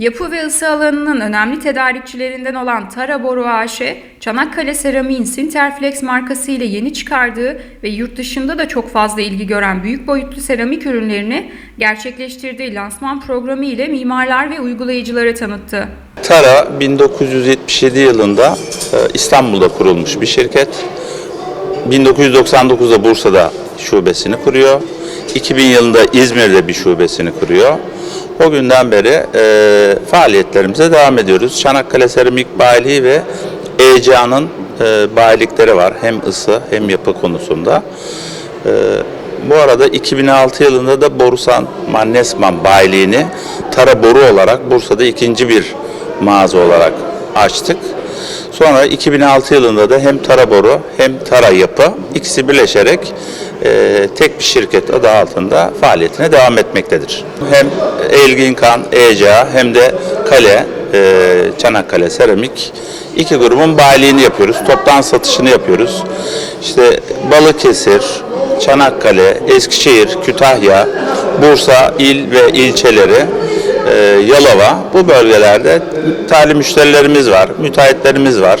Yapı ve ısı alanının önemli tedarikçilerinden olan Tara Boru AŞ, Çanakkale Seramik'in Sinterflex markası ile yeni çıkardığı ve yurt dışında da çok fazla ilgi gören büyük boyutlu seramik ürünlerini gerçekleştirdiği lansman programı ile mimarlar ve uygulayıcılara tanıttı. Tara 1977 yılında e, İstanbul'da kurulmuş bir şirket. 1999'da Bursa'da şubesini kuruyor. 2000 yılında İzmir'de bir şubesini kuruyor. O günden beri e, faaliyetlerimize devam ediyoruz. Çanakkale Seramik Bayiliği ve ECA'nın e, bayilikleri var. Hem ısı hem yapı konusunda. E, bu arada 2006 yılında da Borusan Mannesman bayiliğini Tara Boru olarak Bursa'da ikinci bir mağaza olarak açtık. Sonra 2006 yılında da hem Tara Boru hem Tara Yapı ikisi birleşerek e, tek bir şirket adı altında faaliyetine devam etmektedir. Hem Elgin Kan, ECA hem de Kale, e, Çanakkale Seramik iki grubun bayiliğini yapıyoruz. Toptan satışını yapıyoruz. İşte Balıkesir, Çanakkale, Eskişehir, Kütahya, Bursa il ve ilçeleri, Yalova bu bölgelerde tali müşterilerimiz var, müteahhitlerimiz var.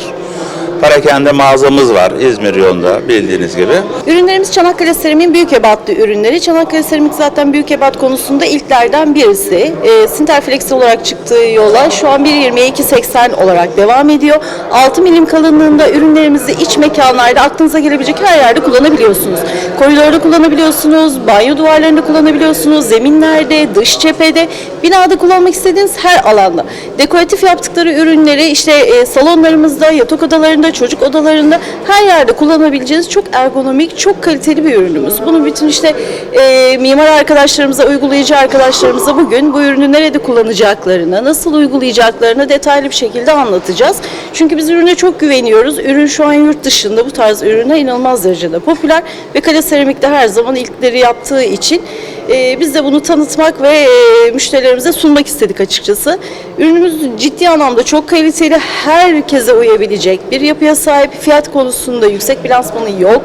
Parakende mağazamız var İzmir yolunda bildiğiniz gibi. Ürünlerimiz Çanakkale Seramik'in büyük ebatlı ürünleri. Çanakkale Seramik zaten büyük ebat konusunda ilklerden birisi. E, Sinterflex olarak çıktığı yola şu an 1.22.80 olarak devam ediyor. 6 milim kalınlığında ürünlerimizi iç mekanlarda aklınıza gelebilecek her yerde kullanabiliyorsunuz. Koridorda kullanabiliyorsunuz, banyo duvarlarında kullanabiliyorsunuz, zeminlerde, dış cephede, binada kullanmak istediğiniz her alanda. Dekoratif yaptıkları ürünleri işte e, salonlarımızda, yatak odalarında, çocuk odalarında her yerde kullanabileceğiniz çok ergonomik, çok kaliteli bir ürünümüz. Bunu bütün işte e, mimar arkadaşlarımıza, uygulayıcı arkadaşlarımıza bugün bu ürünü nerede kullanacaklarını, nasıl uygulayacaklarını detaylı bir şekilde anlatacağız. Çünkü biz ürüne çok güveniyoruz. Ürün şu an yurt dışında bu tarz ürünler inanılmaz derecede popüler ve Kale Seramik'te her zaman ilkleri yaptığı için e, biz de bunu tanıtmak ve e, müşterilerimize sunmak istedik açıkçası. Ürünümüz ciddi anlamda çok kaliteli, herkese uyabilecek bir yapıya sahip. Fiyat konusunda yüksek bir lansmanı yok.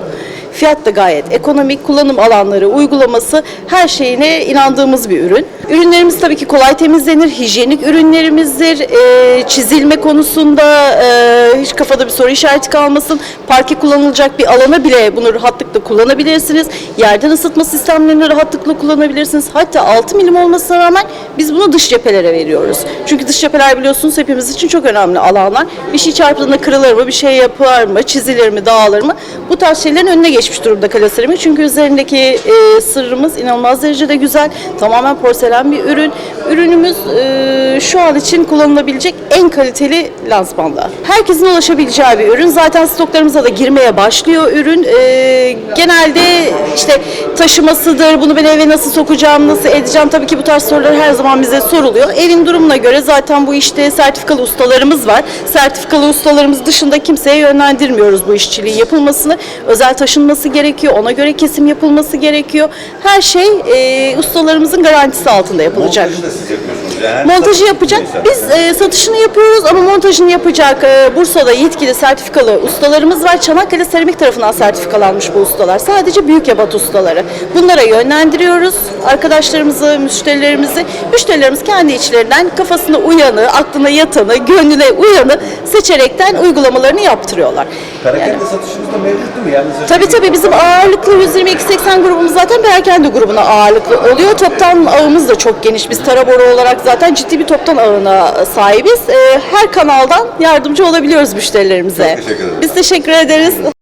Fiyat da gayet ekonomik, kullanım alanları, uygulaması her şeyine inandığımız bir ürün. Ürünlerimiz tabii ki kolay temizlenir, hijyenik ürünlerimizdir. Ee, çizilme konusunda e, hiç kafada bir soru işareti kalmasın. Parke kullanılacak bir alana bile bunu rahatlıkla kullanabilirsiniz. Yerden ısıtma sistemlerini rahatlıkla kullanabilirsiniz. Hatta 6 milim olmasına rağmen biz bunu dış cephelere veriyoruz. Çünkü dış cepheler biliyorsunuz hepimiz için çok önemli alanlar. Bir şey çarptığında kırılır mı, bir şey yapar mı, çizilir mi, dağılır mı? Bu tarz şeylerin önüne geçmiş durumda kale seramik. Çünkü üzerindeki e, sırrımız inanılmaz derecede güzel. Tamamen porselen bir ürün. Ürünümüz e, şu an için kullanılabilecek en kaliteli lansmanda. Herkesin ulaşabileceği bir ürün. Zaten stoklarımıza da girmeye başlıyor ürün. E, genelde işte taşımasıdır, bunu ben eve nasıl sokacağım, nasıl edeceğim. Tabii ki bu tarz sorular her zaman bize soruluyor. Evin durumuna göre zaten bu işte sertifikalı ustalarımız var. Sertifikalı ustalarımız dışında kimseye yönlendirmiyoruz bu işçiliğin yapılmasını. Özel taşınması gerekiyor, ona göre kesim yapılması gerekiyor. Her şey e, ustalarımızın garantisi altında yapılacak. Montajını da siz yapıyorsunuz. Yani Montajı yapacak. Biz e, satışını yapıyoruz ama montajını yapacak e, Bursa'da yetkili sertifikalı ustalarımız var. Çanakkale Seramik tarafından sertifikalanmış bu ustalar. Sadece büyük ebat ustaları. Bunlara yönlendiriyoruz. Arkadaşlarımızı, müşterilerimizi, müşterilerimiz kendi içlerinden kafasına uyanı, aklına yatanı, gönlüne uyanı seçerekten uygulamalarını yaptırıyorlar. Perakende satışımız da mevcut değil mi? Yani Tabii tabii bizim ağırlıklı 122-80 grubumuz zaten perakende grubuna ağırlıklı oluyor. Toptan ağımız da çok geniş. Biz Taraboru olarak zaten ciddi bir toptan ağına sahibiz. Ee, her kanaldan yardımcı olabiliyoruz müşterilerimize. Çok teşekkür ederim. Biz teşekkür ederiz.